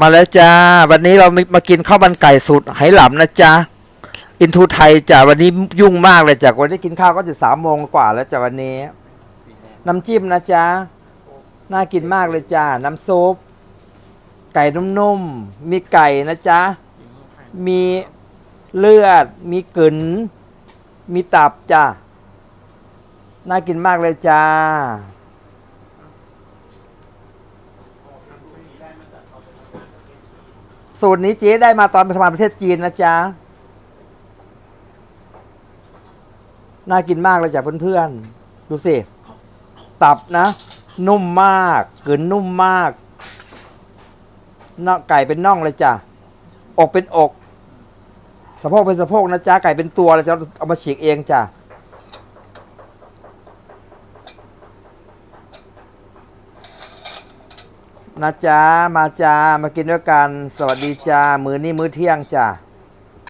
มาแล้วจ้า วันนี้เรามากินข้าวมันไก่สูตรไหหลำนะจ๊ะอินทูไทยจ้ะวันนี้ยุ่งมากเลยจ้ะวันนี้กินข้าวก็จะสามโมงกว่าแล้วจ้ะวันนี้ น้ำจิ้มนะจ๊ะน่ากินมากเลยจ้าน้ำซุปไก่นุ่มๆมีไก่นะจ๊ะมีเลือด มีกลืนมีตับจ้ะน่ากินมากเลยจ้า สูตรนี้เจ๊ได้มาตอนไปทำงานประเทศจีนนะจ๊ะ น่ากินมากเลยจ้ะเพื่อนๆ ดูสิ ตับนะ นุ่มมากกลืนนุ่มมากนาะไก่เป็นน่องเลยจ้ะ อกเป็นอก สะโพกเป็นสะโพกนะจ๊ะ ไก่เป็นตัวเลยจะเอามาฉีกเองจ้ะ นะจ๊ะมาจ้ามากินด้วยกัน สวัสดีจ้ามื้อนี้มื้อเที่ยงจ้า